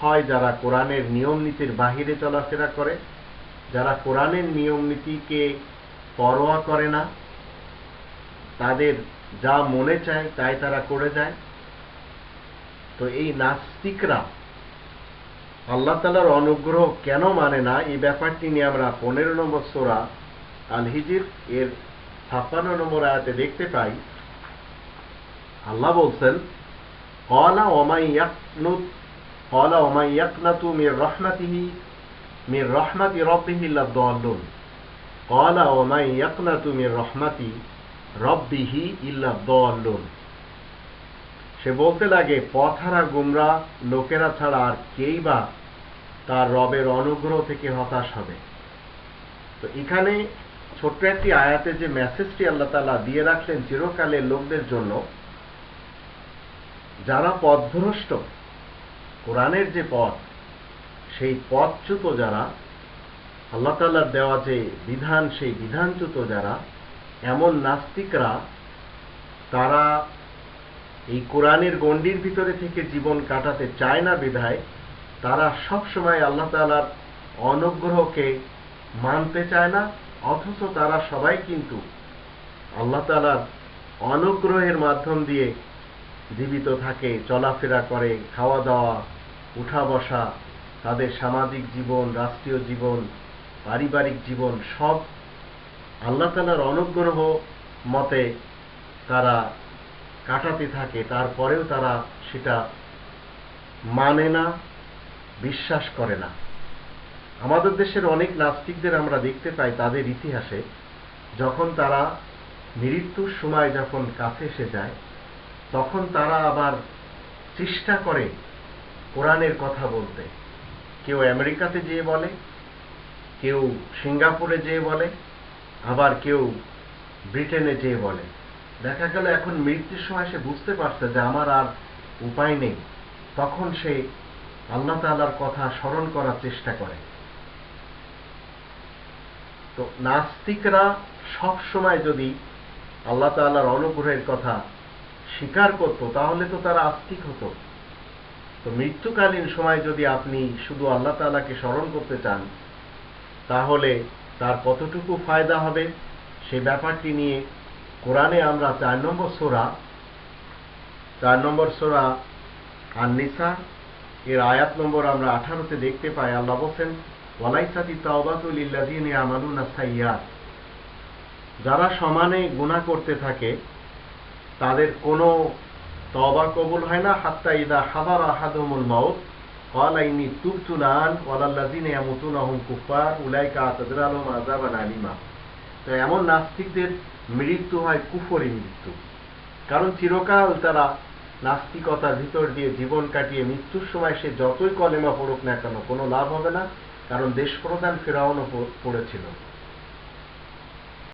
হয় যারা কোরআনের নিয়ম নীতির বাহিরে চলাফেরা করে, যারা কোরআনের নিয়ম নীতিকে পরোয়া করে না, তাদের যা মনে চায় তাই তারা করে যায়। তো এই নাস্তিকরা আল্লাহ তালার অনুগ্রহ কেন মানে না? এই ব্যাপারটি নিয়ে আমরা পনেরো নম্বর সোরা আল হিজির এর ছাপ্পান্ন নম্বর আয়াতে দেখতে পাই। আল্লাহ বলছেন কলা ওমাই কলা ওমাই ইয়াকনাতু মির রহমাতিহি মির রহমাতি রব্বিহি ইল্লাদ্দাল্লুন কলা ওমাই ইয়াকনাতু মির রহমাতি রব্বিহি ইল্লাদ্দাল্লুন সে বলতে লাগে, পথহারা গুমরা, লোকেরা ছাড়া আর কেই বা তার রবের অনুগ্রহ থেকে হতাশ হবে। তো এখানে ছোট্ট একটি আয়াতে যে মেসেজটি আল্লাহ তালা দিয়ে রাখলেন চিরকালের লোকদের জন্য, যারা পথভ্রষ্ট কোরআনের যে পথ, সেই পথচ্যুত যারা, আল্লাহ তাল্লার দেওয়া যে বিধান, সেই বিধানচ্যুত যারা, এমন নাস্তিকরা, তারা এই কোরআনের গণ্ডির ভিতরে থেকে জীবন কাটাতে চায় না বিধায়, তারা সব সময় আল্লাহ তালার অনুগ্রহকে মানতে চায় না, অথচ তারা সবাই কিন্তু আল্লাহ তালার অনুগ্রহের মাধ্যম দিয়ে জীবিত থাকে, চলাফেরা করে খাওয়া দাওয়া উঠা বসা তাদের সামাজিক জীবন, রাষ্ট্রীয় জীবন, পারিবারিক জীবন, সব আল্লাহ তালার অনুগ্রহ মতে তারা কাটাতে থাকে। তারপরেও তারা সেটা মানে না, বিশ্বাস করে না। আমাদের দেশের অনেক নাস্তিকদের আমরা দেখতে পাই তাদের ইতিহাসে, যখন তারা মৃত্যুর সময় যখন কাছে এসে যায় তখন তারা আবার চেষ্টা করে কোরআনের কথা বলতে। কেউ আমেরিকাতে যেয়ে বলে, কেউ সিঙ্গাপুরে যেয়ে বলে, আবার কেউ ব্রিটেনে যেয়ে বলে। দেখা গেল এখন মৃত্যুর সময় সে বুঝতে পারছে যে আমার আর উপায় নেই। তখন সে আল্লাহ তালার কথা স্মরণ করার চেষ্টা করে। তো নাস্তিকরা সব সময় যদি আল্লাহ তাল্লাহর অনুগ্রহের কথা স্বীকার করত, তাহলে তো তারা আস্তিক হতো। তো মৃত্যুকালীন সময় যদি আপনি শুধু আল্লাহ তালাকে স্মরণ করতে চান, তাহলে তার কতটুকু ফায়দা হবে? সেই ব্যাপারটি নিয়ে কোরআনে আমরা চার নম্বর সোরা, চার নম্বর সোরা আর নিসা এর আয়াত নম্বর আমরা আঠারোতে দেখতে পাই। আল্লাহ বলছেন ওয়ালাইসাতি তাওবাতুল ইল্লাযিনা ইয়ামালুনা সাইয়্যাত। যারা সমানে গুনাহ করতে থাকে তাদের কোনো তবা কবুল হয় না। হাত্তা ইদা হাদার আহাদুমুল মাউত। কলাইনি তুবতুলান কুফার উলাইকা আতাদরালুম আযাবান আলিমা। তো এমন নাস্তিকদের মৃত্যু হয় কুফরি মৃত্যু। কারণ চিরকাল তারা নাস্তিকতার ভিতর দিয়ে জীবন কাটিয়ে মৃত্যুর সময় সে যতই কলেমা পড়ুক না কেন, কোনো লাভ হবে না। কারণ দেশপ্রধান ফেরাউনও পড়েছিল।